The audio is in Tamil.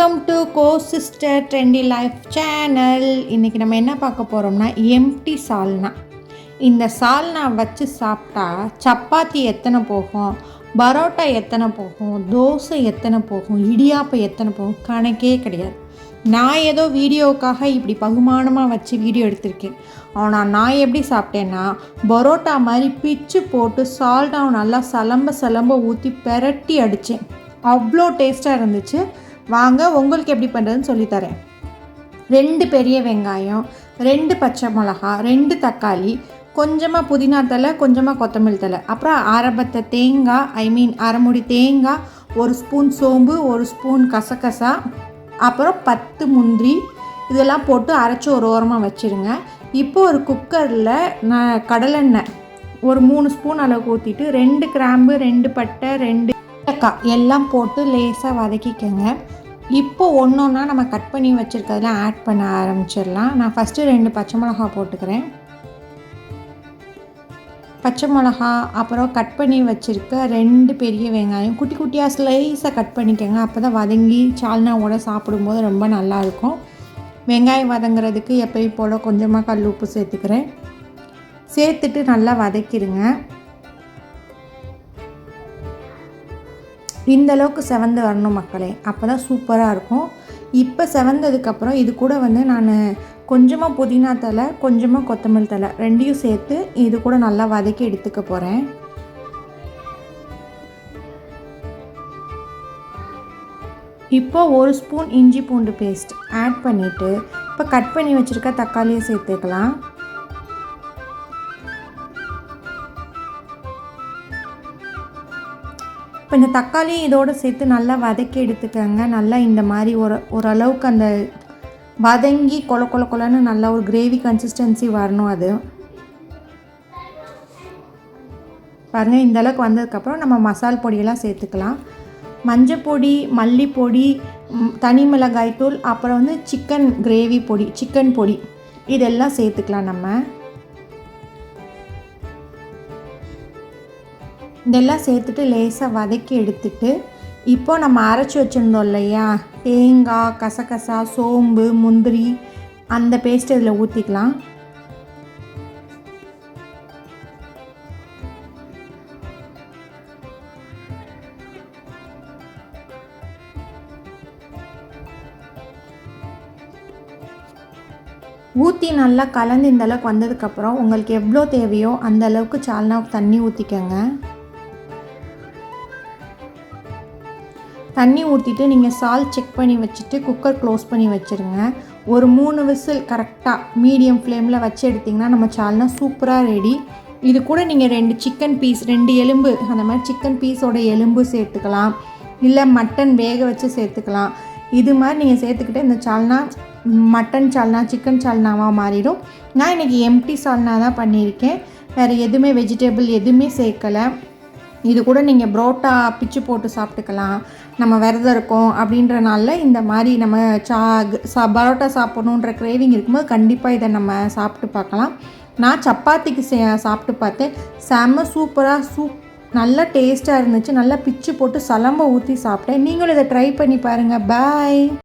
Welcome to go sister trendy life channel இன்றைக்கி நம்ம என்ன பார்க்க போகிறோம்னா எம்டி சால்னா இந்த சால்னா வச்சு சாப்பிட்டா சப்பாத்தி எத்தனை போகும் பரோட்டா எத்தனை போகும் தோசை எத்தனை போகும் இடியாப்பம் எத்தனை போகும் கணக்கே கிடையாது. நான் ஏதோ வீடியோவுக்காக இப்படி பகுமானமாக வச்சு வீடியோ எடுத்திருக்கேன். ஆனால் நான் எப்படி சாப்பிட்டேன்னா பரோட்டா மாதிரி பிச்சு போட்டு சால்டாவை நல்லா சலம்ப சலம்ப ஊற்றி பெரட்டி அடித்தேன் அவ்வளோ டேஸ்ட்டாக இருந்துச்சு. வாங்க உங்களுக்கு எப்படி பண்ணுறதுன்னு சொல்லித்தரேன். ரெண்டு பெரிய வெங்காயம் ரெண்டு பச்சை மிளகா ரெண்டு தக்காளி கொஞ்சமாக புதினா தலை கொஞ்சமாக கொத்தமல்லி தலை அப்புறம் அரைபத்தை தேங்காய் ஐ மீன் அரைமுடி தேங்காய் ஒரு ஸ்பூன் சோம்பு ஒரு ஸ்பூன் கசகசா அப்புறம் பத்து முந்திரி இதெல்லாம் போட்டு அரைச்சி ஒரு ஓரமாக வச்சுருங்க. இப்போ ஒரு குக்கரில் நான் கடலெண்ணெய் ஒரு மூணு ஸ்பூன் அளவுக்கு ஊற்றிட்டு ரெண்டு கிராம்பு ரெண்டு பட்டை ரெண்டு ஏலக்காய் எல்லாம் போட்டு லேசாக வதக்கிக்கோங்க. இப்போ ஒன்று ஒன்றா நம்ம கட் பண்ணி வச்சுருக்கிறதுல ஆட் பண்ண ஆரம்பிச்சிடலாம். நான் ஃபஸ்ட்டு ரெண்டு பச்சை மிளகா போட்டுக்கிறேன். பச்சை மிளகா அப்புறம் கட் பண்ணி வச்சுருக்க ரெண்டு பெரிய வெங்காயம். குட்டி குட்டியாக ஸ்லைஸாக கட் பண்ணிக்கோங்க. அப்போ தான் வதங்கி சால்னாவோட சாப்பிடும்போது ரொம்ப நல்லாயிருக்கும் வெங்காயம் வதங்குறதுக்கு எப்பயும் போல் கொஞ்சமாக கல் உப்பு சேர்த்துக்கிறேன். சேர்த்துட்டு நல்லா வதக்கிடுங்க. இந்த அளவுக்கு செவந்து வரணும் மக்களே. அப்போ தான் சூப்பராக இருக்கும். இப்போ செவந்ததுக்கப்புறம் இது கூட வந்து நான் கொஞ்சமாக புதினா தலை கொஞ்சமாக கொத்தமல்லி தலை ரெண்டையும் சேர்த்து இது கூட நல்லா வதக்கி எடுத்துக்க போகிறேன் இப்போ ஒரு ஸ்பூன் இஞ்சி பூண்டு பேஸ்ட் ஆட் பண்ணிவிட்டு இப்போ கட் பண்ணி வச்சுருக்க தக்காளியை சேர்த்துக்கலாம். இப்போ இந்த தக்காளியும் இதோடு சேர்த்து நல்லா வதக்கி எடுத்துக்கோங்க. நல்லா இந்த மாதிரி ஒரு ஓரளவுக்கு அந்த வதங்கி கொல கொல கொலன்னு நல்லா ஒரு கிரேவி கன்சிஸ்டன்சி வரணும் அது. பாருங்கள் இந்த அளவுக்கு வந்ததுக்கப்புறம் நம்ம மசால் பொடியெல்லாம் சேர்த்துக்கலாம். மஞ்சள் பொடி மல்லிப்பொடி தனி மிளகாய் தூள் அப்புறம் வந்து சிக்கன் கிரேவி பொடி சிக்கன் பொடி. இதெல்லாம் சேர்த்துக்கலாம் நம்ம. இதெல்லாம் சேர்த்துட்டு லேசாக வதக்கி எடுத்துட்டு இப்போது நம்ம அரைச்சி வச்சுருந்தோம் இல்லையா? தேங்காய் கசகசா சோம்பு முந்திரி அந்த பேஸ்ட் இதில் ஊற்றிக்கலாம் ஊற்றி நல்லா கலந்து இந்த அளவுக்கு வந்ததுக்கப்புறம் உங்களுக்கு எவ்வளோ தேவையோ அந்த அளவுக்கு சால்னா தண்ணி ஊற்றிக்கோங்க தண்ணி ஊற்றிட்டு நீங்கள் சால் செக் பண்ணி வச்சுட்டு குக்கர் க்ளோஸ் பண்ணி வச்சுருங்க. ஒரு மூணு விசில் கரெக்டாக மீடியம் ஃப்ளேமில் வச்சு எடுத்திங்கன்னா நம்ம சால்னா சூப்பராக ரெடி இது கூட நீங்கள் ரெண்டு சிக்கன் பீஸ் ரெண்டு எலும்பு அந்த மாதிரி சிக்கன் பீஸோட எலும்பு சேர்த்துக்கலாம். இல்லை மட்டன் வேக வச்சு சேர்த்துக்கலாம். இது மாதிரி நீங்கள் சேர்த்துக்கிட்டு இந்த சால்னா மட்டன் சால்னா சிக்கன் சால்னாவாக மாறிடும். நான் இன்றைக்கி எம்டி சால்னா தான் பண்ணியிருக்கேன். வேறு எதுவுமே வெஜிடபிள் எதுவுமே சேர்க்கலை. இது கூட நீங்கள் புரோட்டா பிச்சு போட்டு சாப்பிட்டுக்கலாம். நம்ம விரதம் இருக்கோம் அப்படின்றனால இந்த மாதிரி நம்ம சா சா பரோட்டா சாப்பிட்ணுன்ற கிரேவிங் இருக்கும்போது கண்டிப்பாக இதை நம்ம சாப்பிட்டு பார்க்கலாம். நான் சப்பாத்திக்கு சே சாப்பிட்டு பார்த்தேன். செம்ம சூப்பராக சூப் நல்லா டேஸ்ட்டாக இருந்துச்சு. நல்லா பிச்சு போட்டு சலம்பை ஊற்றி சாப்பிட்டேன். நீங்களும் இதை ட்ரை பண்ணி பாருங்கள் பாய்